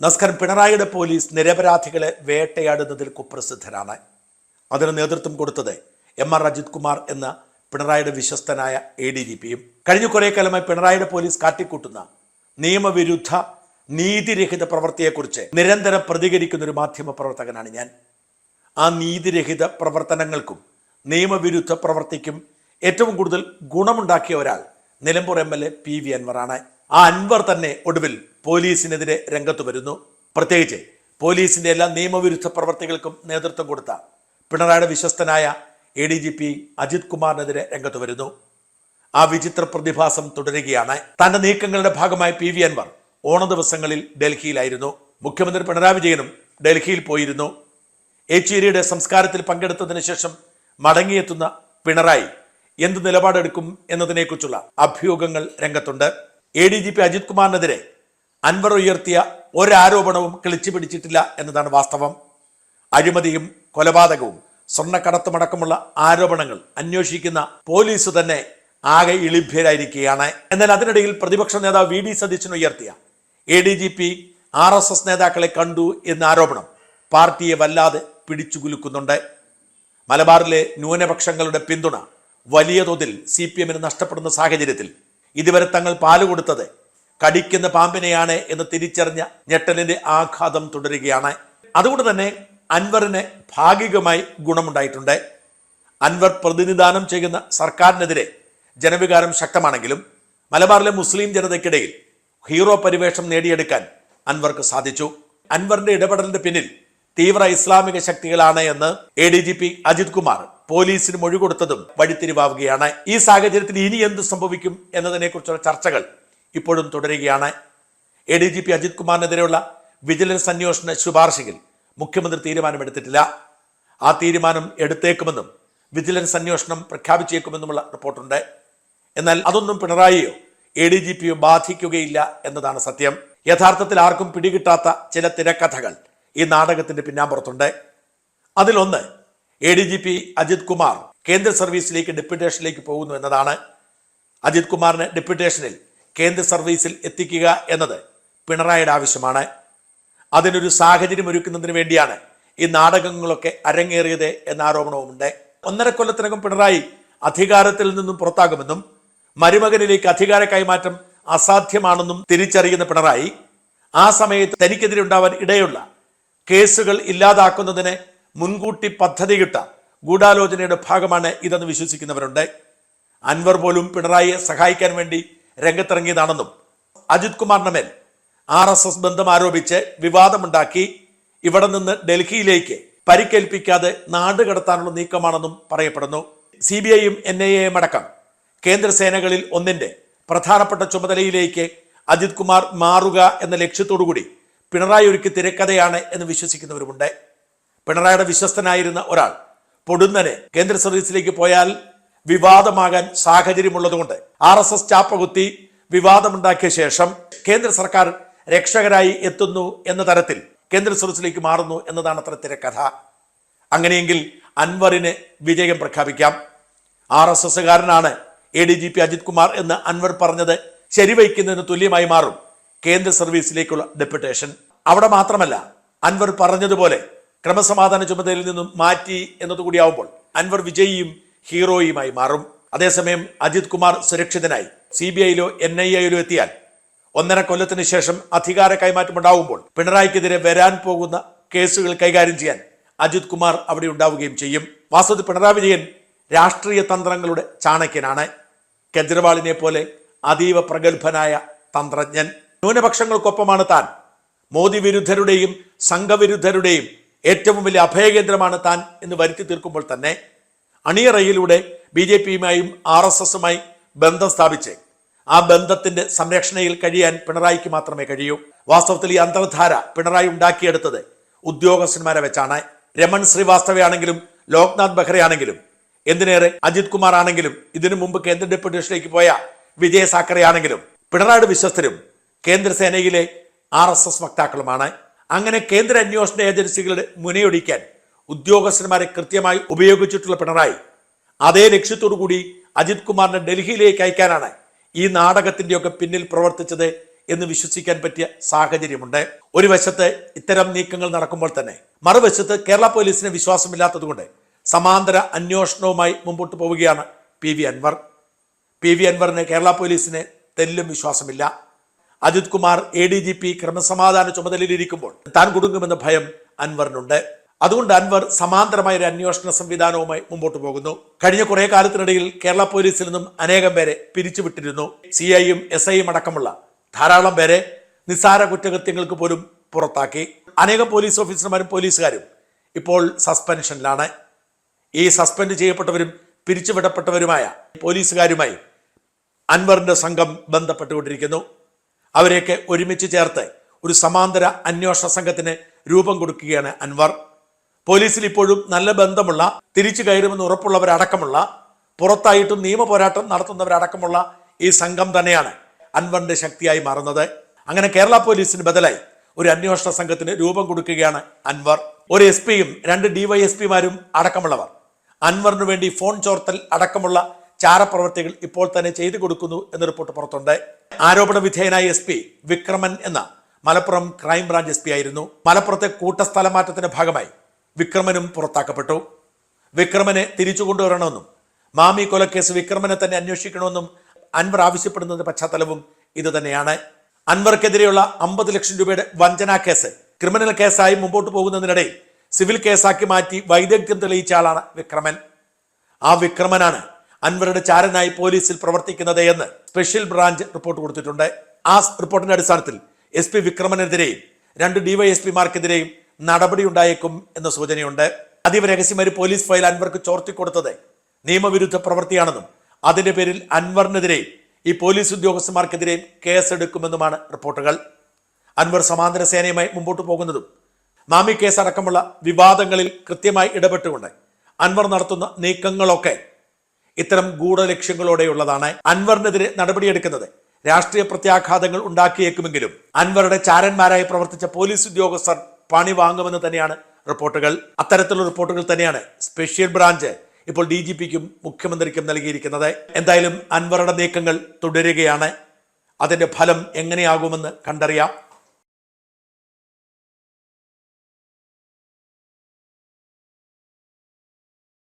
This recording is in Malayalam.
നസ്കർ പിണറായിയുടെ പോലീസ് നിരപരാധികളെ വേട്ടയാടുന്നതിൽ കുപ്രസിദ്ധരാണ്. അതിന് നേതൃത്വം കൊടുത്തത് എം ആർ അജിത് കുമാർ എന്ന പിണറായിയുടെ വിശ്വസ്തനായ എ ഡി ജി പിയും കഴിഞ്ഞ കുറേ കാലമായി പിണറായിയുടെ പോലീസ് കാട്ടിക്കൂട്ടുന്ന നിയമവിരുദ്ധ നീതിരഹിത പ്രവൃത്തിയെക്കുറിച്ച് നിരന്തരം പ്രതികരിക്കുന്ന ഒരു മാധ്യമ പ്രവർത്തകനാണ് ഞാൻ. ആ നീതിരഹിത പ്രവർത്തനങ്ങൾക്കും നിയമവിരുദ്ധ പ്രവൃത്തിക്കും ഏറ്റവും കൂടുതൽ ഗുണമുണ്ടാക്കിയ ഒരാൾ Nilambur M L A P V അൻവറാണ് ആ അൻവർ തന്നെ ഒടുവിൽ പോലീസിനെതിരെ രംഗത്ത് വരുന്നു. പ്രത്യേകിച്ച് പോലീസിന്റെ എല്ലാ നിയമവിരുദ്ധ പ്രവർത്തികൾക്കും നേതൃത്വം കൊടുത്ത പിണറായിയുടെ വിശ്വസ്തനായ A D G P Ajith കുമാറിനെതിരെ രംഗത്ത് വരുന്നു. ആ വിചിത്ര പ്രതിഭാസം തുടരുകയാണ്. തന്റെ നീക്കങ്ങളുടെ ഭാഗമായി പി വി അൻവർ ഓണ ദിവസങ്ങളിൽ ഡൽഹിയിലായിരുന്നു. മുഖ്യമന്ത്രി പിണറായി വിജയനും ഡൽഹിയിൽ പോയിരുന്നു. യെച്ചേരിയുടെ സംസ്കാരത്തിൽ പങ്കെടുത്തതിന് ശേഷം മടങ്ങിയെത്തുന്ന പിണറായി എന്ത് നിലപാടെടുക്കും എന്നതിനെക്കുറിച്ചുള്ള അഭ്യൂഹങ്ങൾ രംഗത്തുണ്ട്. A D G P Ajith കുമാറിനെതിരെ Anvar ഉയർത്തിയ ഒരാരോപണവും കിളിച്ചു പിടിച്ചിട്ടില്ല എന്നതാണ് വാസ്തവം. അഴിമതിയും കൊലപാതകവും സ്വർണക്കടത്തുമടക്കമുള്ള ആരോപണങ്ങൾ അന്വേഷിക്കുന്ന പോലീസ് തന്നെ ആകെ ഇളിഭ്യരായിരിക്കുകയാണ്. എന്നാൽ അതിനിടയിൽ പ്രതിപക്ഷ നേതാവ് വി ഡി സതീശൻ ഉയർത്തിയ A D G P R S S നേതാക്കളെ കണ്ടു എന്ന ആരോപണം പാർട്ടിയെ വല്ലാതെ പിടിച്ചുകുലുക്കുന്നുണ്ട്. മലബാറിലെ ന്യൂനപക്ഷങ്ങളുടെ പിന്തുണ വലിയ തോതിൽ സി പി എമ്മിന് നഷ്ടപ്പെടുന്ന സാഹചര്യത്തിൽ ഇതുവരെ തങ്ങൾ പാൽ കൊടുത്തത് കടിക്കുന്ന പാമ്പിനെയാണ് എന്ന് തിരിച്ചറിഞ്ഞ ഞെട്ടലിന്റെ ആഘാതം തുടരുകയാണ്. അതുകൊണ്ട് തന്നെ അൻവറിന് ഭാഗികമായി ഗുണമുണ്ടായിട്ടുണ്ട്. അൻവർ പ്രതിനിധാനം ചെയ്യുന്ന സർക്കാരിനെതിരെ ജനവികാരം ശക്തമാണെങ്കിലും മലബാറിലെ മുസ്ലിം ജനതയ്ക്കിടയിൽ ഹീറോ പരിവേഷം നേടിയെടുക്കാൻ അൻവർക്ക് സാധിച്ചു. അൻവറിന്റെ ഇടപെടലിന്റെ പിന്നിൽ തീവ്ര ഇസ്ലാമിക ശക്തികളാണ് എന്ന് A D G P Ajith Kumar പോലീസിന് മൊഴി കൊടുത്തതും വഴിത്തിരിവാവുകയാണ്. ഈ സാഹചര്യത്തിൽ ഇനി എന്ത് സംഭവിക്കും എന്നതിനെക്കുറിച്ചുള്ള ചർച്ചകൾ ഇപ്പോഴും തുടരുകയാണ്. A D G P Ajith കുമാറിനെതിരെയുള്ള vigilance അന്വേഷണ ശുപാർശയിൽ മുഖ്യമന്ത്രി തീരുമാനമെടുത്തിട്ടില്ല. ആ തീരുമാനം എടുത്തേക്കുമെന്നും വിജിലൻസ് അന്വേഷണം പ്രഖ്യാപിച്ചേക്കുമെന്നുമുള്ള റിപ്പോർട്ടുണ്ട്. എന്നാൽ അതൊന്നും പിണറായിയോ എ ഡി ജി പിയോ ബാധിക്കുകയില്ല എന്നതാണ് സത്യം. യഥാർത്ഥത്തിൽ ആർക്കും പിടികിട്ടാത്ത ചില തിരക്കഥകൾ ഈ നാടകത്തിന്റെ പിന്നാമ്പുറത്തുണ്ട്. അതിലൊന്ന് A D G P Ajith Kumar കേന്ദ്ര സർവീസിലേക്ക് ഡെപ്യൂട്ടേഷനിലേക്ക് പോകുന്നു എന്നതാണ്. അജിത് കുമാറിനെ ഡെപ്യൂട്ടേഷനിൽ കേന്ദ്ര സർവീസിൽ എത്തിക്കുക എന്നത് പിണറായിയുടെ ആവശ്യമാണ്. അതിനൊരു സാഹചര്യം ഒരുക്കുന്നതിന് വേണ്ടിയാണ് ഈ നാടകങ്ങളൊക്കെ അരങ്ങേറിയത് എന്ന ആരോപണവുമുണ്ട്. ഒന്നര കൊല്ലത്തിനകം പിണറായി അധികാരത്തിൽ നിന്നും പുറത്താകുമെന്നും മരുമകനിലേക്ക് അധികാര കൈമാറ്റം അസാധ്യമാണെന്നും തിരിച്ചറിയുന്ന പിണറായി ആ സമയത്ത് തനിക്കെതിരെ ഉണ്ടാവാൻ ഇടയുള്ള കേസുകൾ ഇല്ലാതാക്കുന്നതിന് മുൻകൂട്ടി പദ്ധതി കിട്ട ഗൂഢാലോചനയുടെ ഭാഗമാണ് ഇതെന്ന് വിശ്വസിക്കുന്നവരുണ്ട്. അൻവർ പോലും പിണറായിയെ സഹായിക്കാൻ വേണ്ടി രംഗത്തിറങ്ങിയതാണെന്നും അജിത് കുമാറിന്റെ മേൽ ആർ എസ് എസ് ബന്ധം ആരോപിച്ച് വിവാദമുണ്ടാക്കി ഇവിടെ നിന്ന് ഡൽഹിയിലേക്ക് പരിക്കേൽപ്പിക്കാതെ നാട് കടത്താനുള്ള നീക്കമാണെന്നും പറയപ്പെടുന്നു. സി ബി ഐയും എൻ ഐ എയും അടക്കം കേന്ദ്ര സേനകളിൽ ഒന്നിന്റെ പ്രധാനപ്പെട്ട ചുമതലയിലേക്ക് അജിത് കുമാർ മാറുക എന്ന ലക്ഷ്യത്തോടുകൂടി പിണറായി ഒരുക്കി തിരക്കഥയാണ് എന്ന് വിശ്വസിക്കുന്നവരുമുണ്ട്. പിണറായിയുടെ വിശ്വസ്തനായിരുന്ന ഒരാൾ പൊടുന്നനെ കേന്ദ്ര സർവീസിലേക്ക് പോയാൽ വിവാദമാകാൻ സാഹചര്യമുള്ളതുകൊണ്ട് ആർ എസ് എസ് ചാപ്പകുത്തി വിവാദമുണ്ടാക്കിയ ശേഷം കേന്ദ്ര സർക്കാർ രക്ഷകരായി എത്തുന്നു എന്ന തരത്തിൽ കേന്ദ്ര സർവീസിലേക്ക് മാറുന്നു എന്നതാണ് അത്ര തിരക്കഥ. അങ്ങനെയെങ്കിൽ അൻവറിന് വിജയം പ്രഖ്യാപിക്കാം. R S എസ്സുകാരനാണ് A D G P Ajith Kumar എന്ന് അൻവർ പറഞ്ഞത് ശരിവയ്ക്കുന്നതിന് തുല്യമായി മാറും. കേന്ദ്ര സർവീസിലേക്കുള്ള ഡെപ്യൂട്ടേഷൻ. അവിടെ മാത്രമല്ല അൻവർ പറഞ്ഞതുപോലെ ക്രമസമാധാന ചുമതലയിൽ നിന്നും മാറ്റി എന്നതുകൂടിയാവുമ്പോൾ അൻവർ വിജയിയും ഹീറോയുമായി മാറും. അതേസമയം അജിത് കുമാർ സുരക്ഷിതനായി സി ബി ഐയിലോ എൻ ഐ എയിലോ എത്തിയാൽ ഒന്നര കൊല്ലത്തിന് ശേഷം അധികാര കൈമാറ്റം ഉണ്ടാവുമ്പോൾ പിണറായിക്കെതിരെ വരാൻ പോകുന്ന കേസുകൾ കൈകാര്യം ചെയ്യാൻ അജിത് കുമാർ അവിടെ ഉണ്ടാവുകയും ചെയ്യും. വാസ്തവത്തിൽ പിണറായി വിജയൻ രാഷ്ട്രീയ തന്ത്രങ്ങളുടെ ചാണക്യനാണ്. കെജ്രിവാളിനെ പോലെ അതീവ പ്രഗത്ഭനായ തന്ത്രജ്ഞൻ. ന്യൂനപക്ഷങ്ങൾക്കൊപ്പമാണ് താൻ. മോദി വിരുദ്ധരുടെയും സംഘവിരുദ്ധരുടെയും ഏറ്റവും വലിയ അഭയകേന്ദ്രമാണ് താൻ എന്ന് വരുത്തി തീർക്കുമ്പോൾ തന്നെ അണിയറയിലൂടെ ബി ജെ പിയുമായും ആർ എസ് എസുമായി ബന്ധം സ്ഥാപിച്ച് ആ ബന്ധത്തിന്റെ സംരക്ഷണയിൽ കഴിയാൻ പിണറായിക്ക് മാത്രമേ കഴിയൂ. വാസ്തവത്തിൽ ഈ അന്തർധാര പിണറായി ഉണ്ടാക്കിയെടുത്തത് ഉദ്യോഗസ്ഥന്മാരെ വെച്ചാണ്. രമൺ ശ്രീവാസ്തവയാണെങ്കിലും ലോക്നാഥ് ബെഹ്റയാണെങ്കിലും എന്തിനേറെ അജിത് കുമാർ ആണെങ്കിലും ഇതിനു മുമ്പ് കേന്ദ്ര ഡെപ്യൂട്ടേഷനിലേക്ക് പോയ വിജയ സാക്കറെ ആണെങ്കിലും പിണറായിയുടെ വിശ്വസ്തരും കേന്ദ്രസേനയിലെ ആർ എസ് എസ് വക്താക്കളുമാണ്. അങ്ങനെ കേന്ദ്ര അന്വേഷണ ഏജൻസികളുടെ മുനയൊടിക്കാൻ ഉദ്യോഗസ്ഥന്മാരെ കൃത്യമായി ഉപയോഗിച്ചിട്ടുള്ള പിണറായി. അതേ ലക്ഷ്യത്തോടു കൂടി അജിത് കുമാറിനെ ഡൽഹിയിലേക്ക് അയക്കാനാണ് ഈ നാടകത്തിന്റെയൊക്കെ പിന്നിൽ പ്രവർത്തിച്ചത് എന്ന് വിശ്വസിക്കാൻ പറ്റിയ സാഹചര്യമുണ്ട്. ഒരു വശത്ത് ഇത്തരം നീക്കങ്ങൾ നടക്കുമ്പോൾ തന്നെ മറുവശത്ത് കേരള പോലീസിന് വിശ്വാസമില്ലാത്തതുകൊണ്ട് സമാന്തര അന്വേഷണവുമായി മുമ്പോട്ട് പോവുകയാണ് P V Anvar. P V അൻവറിന് കേരള പോലീസിന് തെല്ലും വിശ്വാസമില്ല. Ajith Kumar A D G P ക്രമസമാധാന ചുമതലയിലിരിക്കുമ്പോൾ താൻ കുടുങ്ങുമെന്ന ഭയം അൻവറിനുണ്ട്. അതുകൊണ്ട് അൻവർ സമാന്തരമായ ഒരു അന്വേഷണ സംവിധാനവുമായി മുമ്പോട്ട് പോകുന്നു. കഴിഞ്ഞ കുറെ കാലത്തിനിടയിൽ കേരള പോലീസിൽ നിന്നും അനേകം പേരെ പിരിച്ചുവിട്ടിരുന്നു. സി ഐയും എസ് ഐയും അടക്കമുള്ള ധാരാളം പേരെ നിസ്സാര കുറ്റകൃത്യങ്ങൾക്ക് പോലും പുറത്താക്കി. അനേകം പോലീസ് ഓഫീസർമാരും പോലീസുകാരും ഇപ്പോൾ സസ്പെൻഷനിലാണ്. ഈ സസ്പെൻഡ് ചെയ്യപ്പെട്ടവരും പിരിച്ചുവിടപ്പെട്ടവരുമായ പോലീസുകാരുമായി അൻവറിന്റെ സംഘം ബന്ധപ്പെട്ടുകൊണ്ടിരിക്കുന്നു. അവരെയൊക്കെ ഒരുമിച്ച് ചേർത്ത് ഒരു സമാന്തര അന്വേഷണ സംഘത്തിന് രൂപം കൊടുക്കുകയാണ് അൻവർ. പോലീസിൽ ഇപ്പോഴും നല്ല ബന്ധമുള്ള തിരിച്ചു കയറുമെന്ന് ഉറപ്പുള്ളവരടക്കമുള്ള പുറത്തായിട്ടും നിയമ പോരാട്ടം നടത്തുന്നവരടക്കമുള്ള ഈ സംഘം തന്നെയാണ് അൻവറിന്റെ ശക്തിയായി മാറുന്നത്. അങ്ങനെ കേരള പോലീസിന് ബദലായി ഒരു അന്വേഷണ സംഘത്തിന് രൂപം കൊടുക്കുകയാണ് അൻവർ. ഒരു എസ് പിയും രണ്ട് ഡിവൈഎസ്പിമാരും അടക്കമുള്ളവർ. അൻവറിനു വേണ്ടി ഫോൺ ചോർത്തൽ അടക്കമുള്ള ചാരപ്രവർത്തികൾ ഇപ്പോൾ തന്നെ ചെയ്തു കൊടുക്കുന്നു എന്ന റിപ്പോർട്ട് പുറത്തുണ്ട്. ആരോപണ വിധേയനായ എസ് പി വിക്രമൻ എന്ന മലപ്പുറം ക്രൈംബ്രാഞ്ച് എസ് പി ആയിരുന്നു. മലപ്പുറത്തെ കൂട്ടസ്ഥലമാറ്റത്തിന്റെ ഭാഗമായി വിക്രമനും പുറത്താക്കപ്പെട്ടു. വിക്രമനെ തിരിച്ചു കൊണ്ടുവരണമെന്നും മാമി കൊലക്കേസ് വിക്രമനെ തന്നെ അന്വേഷിക്കണമെന്നും അൻവർ ആവശ്യപ്പെടുന്നതിന്റെ പശ്ചാത്തലവും ഇത് തന്നെയാണ്. അൻവർക്കെതിരെയുള്ള അമ്പത് ലക്ഷം രൂപയുടെ വഞ്ചനാ കേസ് ക്രിമിനൽ കേസായി മുമ്പോട്ട് പോകുന്നതിനിടയിൽ സിവിൽ കേസാക്കി മാറ്റി വൈദഗ്ധ്യം തെളിയിച്ച ആളാണ് വിക്രമൻ. ആ വിക്രമനാണ് അൻവറുടെ ചാരനായി പോലീസിൽ പ്രവർത്തിക്കുന്നത് എന്ന് സ്പെഷ്യൽ ബ്രാഞ്ച് റിപ്പോർട്ട് കൊടുത്തിട്ടുണ്ട്. ആ റിപ്പോർട്ടിന്റെ അടിസ്ഥാനത്തിൽ എസ് പി വിക്രമനെതിരെയും രണ്ട് ഡിവൈഎസ്പിമാർക്കെതിരെയും നടപടി ഉണ്ടായേക്കും എന്ന സൂചനയുണ്ട്. അതീവ രഹസ്യമായി പോലീസ് ഫയൽ അൻവർക്ക് ചോർത്തിക്കൊടുത്തത് നിയമവിരുദ്ധ പ്രവൃത്തിയാണെന്നും അതിന്റെ പേരിൽ അൻവറിനെതിരെയും ഈ പോലീസ് ഉദ്യോഗസ്ഥന്മാർക്കെതിരെയും കേസെടുക്കുമെന്നുമാണ് റിപ്പോർട്ടുകൾ. അൻവർ സമാന്തര സേനയുമായി മുമ്പോട്ട് പോകുന്നതും മാമി കേസ് അടക്കമുള്ള വിവാദങ്ങളിൽ കൃത്യമായി ഇടപെട്ടുകൊണ്ട് അൻവർ നടത്തുന്ന നീക്കങ്ങളൊക്കെ ഇത്തരം ഗൂഢലക്ഷ്യങ്ങളോടെയുള്ളതാണ് അൻവറിനെതിരെ നടപടിയെടുക്കുന്നത്. രാഷ്ട്രീയ പ്രത്യാഘാതങ്ങൾ ഉണ്ടാക്കിയേക്കുമെങ്കിലും അൻവറുടെ ചാരന്മാരായി പ്രവർത്തിച്ച പോലീസ് ഉദ്യോഗസ്ഥർ പണി വാങ്ങുമെന്ന് തന്നെയാണ് റിപ്പോർട്ടുകൾ. അത്തരത്തിലുള്ള റിപ്പോർട്ടുകൾ തന്നെയാണ് സ്പെഷ്യൽ ബ്രാഞ്ച് ഇപ്പോൾ ഡി ജി പിക്കും മുഖ്യമന്ത്രിക്കും നൽകിയിരിക്കുന്നത്. എന്തായാലും അൻവറുടെ നീക്കങ്ങൾ തുടരുകയാണ്. അതിന്റെ ഫലം എങ്ങനെയാകുമെന്ന് കണ്ടറിയാം.